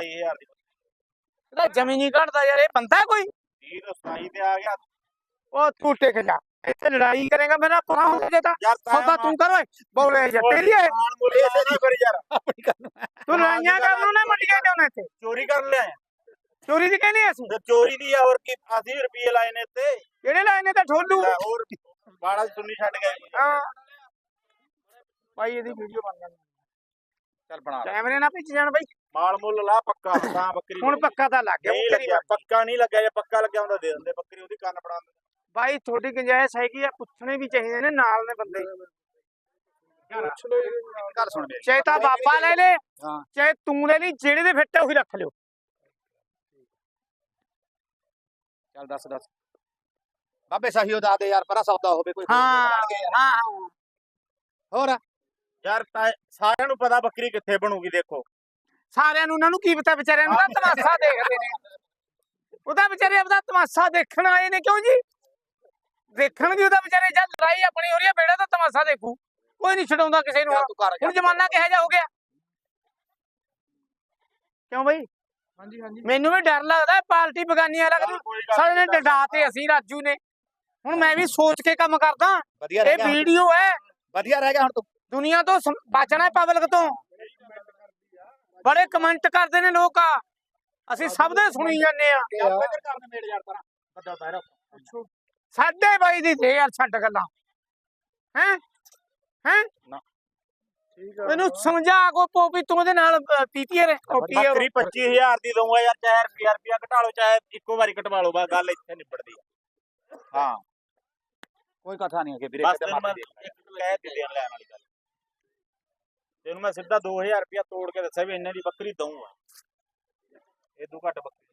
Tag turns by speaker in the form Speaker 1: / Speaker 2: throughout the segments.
Speaker 1: 27000 ਦੀ
Speaker 2: ਇਹਦਾ ਜਮੀ ਨਹੀਂ ਘਟਦਾ ਯਾਰ ਇਹ ਬੰਦਾ ਕੋਈ?
Speaker 1: 30 ਤੋਂ 27 ਤੇ ਆ ਗਿਆ।
Speaker 2: ਉਹ ਤੂੰ ਟਿਕ ਜਾ। ਇੱਥੇ ਲੜਾਈ ਕਰੇਗਾ ਮੇਰਾ ਪਰਾਂ ਹੋ ਜੇ ਤਾਂ।
Speaker 1: ਯਾਰ
Speaker 2: ਸੌਦਾ ਤੂੰ ਕਰ ਓਏ ਬੋਲੇ ਜਾ ਤੇਰੀ ਹੈ
Speaker 1: ਮਾਣ ਮੁੱਲ ਐਸੇ ਨਹੀਂ ਕਰੀ ਯਾਰ।
Speaker 2: ਤੂੰ ਲੜਾਈਆਂ ਕਰਨ ਨੂੰ ਨਾ ਮੰਡੀਆਂ ਕਿਉਂ ਨੇ ਇੱਥੇ?
Speaker 1: ਚੋਰੀ ਕਰਨ ਲਿਆ
Speaker 2: ਚੋਰੀ ਦੀ ਕਹਿੰਦੇ ਅਸੀਂ?
Speaker 1: ਤੇ ਚੋਰੀ ਦੀ ਆ ਹੋਰ ਕੀ 80 ਰੁਪਏ ਲਾਏ ਨੇ ਇੱਥੇ।
Speaker 2: ਜਿਹੜੇ ਲਾਏ ਨੇ ਤਾਂ ਠੋਲੂ?
Speaker 1: ਲੈ ਹੋਰ ਬਾੜਾ ਸੁਣਨੀ ਛੱਡ ਗਏ
Speaker 2: ਹਾਂ। ਭਾਈ ਇਹਦੀ ਵੀਡੀਓ ਬਣ ਜਾਂਦੀ।
Speaker 1: ਚੱਲ ਬਣਾ ਲੈ।
Speaker 2: ਕੈਮਰੇ ਨਾਲ ਪਿੱਛੇ ਜਾਣ ਬਾਈ।
Speaker 1: ਮਾਲ ਮੁੱਲ ਲਾ ਪੱਕਾ ਤਾਂ ਬੱਕਰੀ
Speaker 2: ਹੁਣ
Speaker 1: ਦੇ।
Speaker 2: ਪੱਕਾ ਤਾਂ ਲੱਗ ਗਿਆ
Speaker 1: ਨਹੀਂ ਲੱਗਿਆ ਪੱਕਾ ਨਹੀਂ ਲੱਗਿਆ ਜੇ ਪੱਕਾ ਲੱਗਿਆ ਹੁੰਦਾ ਦੇ ਦਿੰਦੇ ਬੱਕਰੀ ਉਹਦੀ ਕੰਨ ਫੜਾ ਦਿੰਦੇ।
Speaker 2: ਬਾਈ ਤੁਹਾਡੀ ਗੁੰਜਾਇਸ਼ ਹੈਗੀ ਆ ਪੁੱਛਣੇ ਵੀ ਚਾਹੀਦੇ ਨੇ ਨਾਲ ਨੇ ਬੰਦੇ
Speaker 1: ਗੱਲ ਸੁਣ ਮੇਰੀ।
Speaker 2: ਚਾਹੇ ਤਾਂ ਬਾਬਾ ਲੈ ਲੈ
Speaker 1: ਹਾਂ।
Speaker 2: ਚਾਹੇ ਤੂੰ ਲੈ ਲਈ ਜਿਹੜੇ ਦੇ ਫਿੱਟ ਉਹੀ ਰੱਖ ਲਿਓ।
Speaker 1: ਚੱਲ ਦੱਸ ਦੱਸ। ਬਾਬੇ ਸਹੀ ਉਹ ਦੱਸ ਦੇ ਯਾਰ ਪਰਾ ਸੌਦਾ ਹੋਵੇ ਕੋਈ
Speaker 2: ਹਾਂ ਹਾਂ ਹਾਂ।
Speaker 1: ਹੋਰ? ਯਾਰ ਤਾਂ ਸਾਰਿਆਂ ਨੂੰ ਪਤਾ ਬੱਕਰੀ ਕਿੱਥੇ ਬਣੂਗੀ ਦੇਖੋ।
Speaker 2: ਸਾਰਿਆਂ ਨੂੰ ਉਹਨਾਂ ਨੂੰ ਕੀ ਪਤਾ ਵਿਚਾਰਿਆਂ ਨੂੰ? ਤਾਂ ਤਮਾਸ਼ਾ ਦੇਖਦੇ ਨੇ। ਉਹਦਾ ਵਿਚਾਰੇ ਆਪਦਾ ਤਮਾਸ਼ਾ ਦੇਖਣ ਆਏ ਨੇ ਕਿਉਂ ਜੀ? ਦੇਖਣ ਦੀ ਉਹਦਾ ਵਿਚਾਰੇ ਜਦ ਲੜਾਈ ਆਪਣੀ ਹੋ ਰਹੀ ਹੈ ਬੇੜਾ ਤਾਂ ਤਮਾਸ਼ਾ ਦੇਖੂ। ਕੋਈ ਨਹੀਂ ਛਡਾਉਂਦਾ ਕਿਸੇ ਨੂੰ। ਹੁਣ ਜ਼ਮਾਨਾ ਕਿਹੋ ਜਿਹਾ ਹੋ ਗਿਆ? ਕਿਉਂ ਬਈ?
Speaker 1: ਹਾਂਜੀ ਹਾਂਜੀ।
Speaker 2: ਮੈਨੂੰ ਵੀ ਡਰ ਲੱਗਦਾ ਹੈ, ਪਾਰਟੀ ਬਗਾਨੀ ਵਾਲਾ ਕਰੂ ਸਾਲੇ ਨੇ ਡੰਡਾ ਤੇ ਅਸੀਂ ਰਾਜੂ ਨੇ। ਹੁਣ ਮੈਂ ਵੀ ਸੋਚ ਕੇ ਕੰਮ ਕਰਦਾ।
Speaker 1: ਵਧੀਆ
Speaker 2: ਇਹ
Speaker 1: ਰਹਿ ਗਿਆ ਹੁਣ।
Speaker 2: ਵੀਡੀਓ ਹੈ।
Speaker 1: ਵਧੀਆ ਰਹਿ ਗਿਆ ਹੁਣ ਤੂੰ।
Speaker 2: ਦੁਨੀਆ ਤੋਂ ਸਮ- ਬਚਣਾ ਹੈ ਪਬਲਿਕ ਤੋਂ। ਬੜੇ ਕਮੈਂਟ ਕਰਦੇ ਨੇ ਲੋਕ ਆ। ਅਸੀਂ ਸਭ ਦੇ ਸੁਣੀ ਜਾਂਦੇ ਆ। ਸਾਡੇ ਬਾਈ ਦੀ ਦੇ ਯਾਰ ਛੱਡ ਗੱਲਾਂ। ਹੈ? ਹੈ?
Speaker 1: ਠੀਕ
Speaker 2: ਮੈਨੂੰ ਸਮਝਾ ਕੋ ਪੋਪੀ ਤੂੰ ਉਹਦੇ ਨਾਲ ਪੀਤੀ ਰੇ?
Speaker 1: ਬੱਕਰੀ 25000 ਦੀ ਦਊਂਗਾ ਯਾਰ ਚਾਹੇ ਰੁਪਿਆ ਰੁਪਿਆ ਘਟਾ ਲਓ ਚਾਹੇ ਇੱਕੋ ਵਾਰੀ ਘਟਵਾ ਲਓ ਬਸ ਗੱਲ ਇੱਥੇ ਨਿਬੜਦੀ ਆ। ਹਾਂ।
Speaker 3: ਕੋਈ ਕਥਾ ਨਹੀਂ ਹੈ ਵੀਰੇ
Speaker 1: ਬਸ ਤੈਨੂੰ ਮੈਂ ਕਹਿ ਦੇ ਦੇਣ ਲੈਣ ਵਾਲੀ ਗੱਲ। ਤੈਨੂੰ ਮੈਂ ਸਿੱਧਾ 2000 ਰੁਪਇਆ ਤੋੜ ਕੇ ਦੱਸਿਆ ਵੀ ਇੰਨੇ ਦੀ ਬੱਕਰੀ ਦਊਂਗਾ ਇਹ ਤੋਂ ਘੱਟ ਬੱਕਰੀ।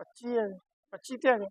Speaker 2: 25 ਹੈ 25 ਤੇ ਆ ਗਿਆ